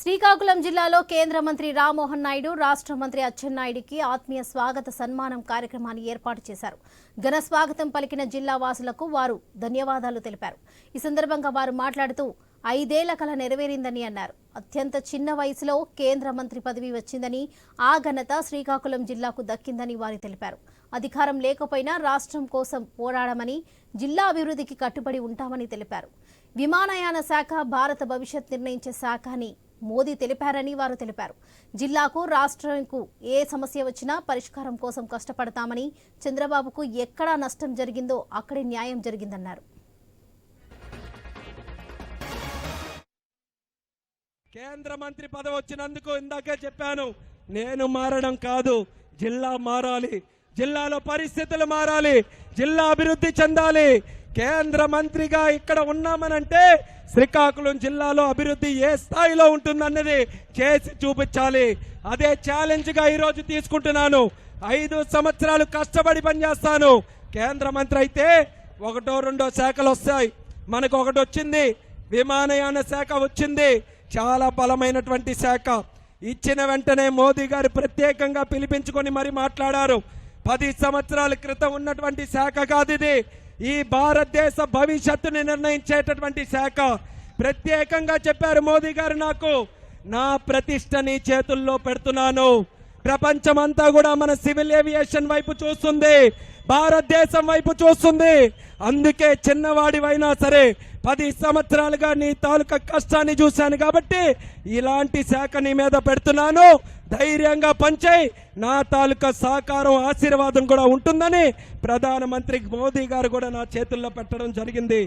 శ్రీకాకుళం జిల్లాలో కేంద్ర మంత్రి రామ్మోహన్ నాయుడు రాష్ట్ర మంత్రి అచ్చెన్నాయుడికి ఆత్మీయ స్వాగత సన్మానం కార్యక్రమాన్ని ఏర్పాటు చేశారు. ఘన స్వాగతం పలికిన జిల్లా వాసులకు వారు ధన్యవాదాలు తెలిపారు. ఈ సందర్భంగా వారు మాట్లాడుతూ ఐదేళ్ళ కళ నెరవేరిందని అన్నారు. అత్యంత చిన్న వయసులో కేంద్ర మంత్రి పదవి వచ్చిందని ఆ ఘనత శ్రీకాకుళం జిల్లాకు దక్కిందని వారు తెలిపారు. అధికారం లేకపోయినా రాష్ట్రం కోసం పోరాడమని జిల్లా అభివృద్ధికి కట్టుబడి ఉంటామని తెలిపారు. విమానయాన శాఖ భారత భవిష్యత్ నిర్ణయించే శాఖ అని మోదీ తెలిపారని వారు తెలిపారు. జిల్లాకు రాష్ట్రంకు ఏ సమస్య వచ్చినా పరిష్కారం కోసం కష్టపడతామని చంద్రబాబుకు ఎక్కడా నష్టం జరిగిందో అక్కడే న్యాయం జరిగిందన్నారు. కేంద్ర మంత్రి పదవి వచ్చినందుకు ఇందాకే చెప్పాను నేను మారడం కాదు జిల్లా మారాలి. జిల్లాలో పరిస్థితులు మారాలి జిల్లా అభివృద్ధి చెందాలి. కేంద్ర మంత్రిగా ఇక్కడ ఉన్నామనంటే శ్రీకాకుళం జిల్లాలో అభివృద్ధి ఏ స్థాయిలో ఉంటుందన్నది చేసి చూపించాలి. అదే ఛాలెంజ్గా ఈరోజు తీసుకుంటున్నాను. ఐదు సంవత్సరాలు కష్టపడి పనిచేస్తాను. కేంద్ర మంత్రి అయితే ఒకటో రెండో శాఖలు వస్తాయి. మనకు ఒకటి వచ్చింది. విమానయాన శాఖ వచ్చింది. చాలా బలమైనటువంటి శాఖ. ఇచ్చిన వెంటనే మోదీ గారు ప్రత్యేకంగా పిలిపించుకొని మరి మాట్లాడారు. పది సంవత్సరాల క్రితం ఉన్నటువంటి శాఖ కాదు ఇది. ఈ భారతదేశ భవిష్యత్తుని నిర్ణయించేటటువంటి శాఖ ప్రత్యేకంగా చెప్పారు మోదీ గారు నాకు. నా ప్రతిష్టని చేతుల్లో పెడుతున్నాను. ప్రపంచమంతా కూడా మన సివిల్ ఏవియేషన్ వైపు చూస్తుంది. భారతదేశం వైపు చూస్తుంది. అందుకే చిన్నవాడివైనా సరే పది సంవత్సరాలుగా నీ తాలూకా కష్టాన్ని చూశాను కాబట్టి ఇలాంటి శాఖ నీ మీద పెడుతున్నాను. ధైర్యంగా పంచాయి నా తాలూకా సహకారం ఆశీర్వాదం కూడా ఉంటుందని ప్రధానమంత్రి మోదీ గారు కూడా నా చేతుల్లో పెట్టడం జరిగింది.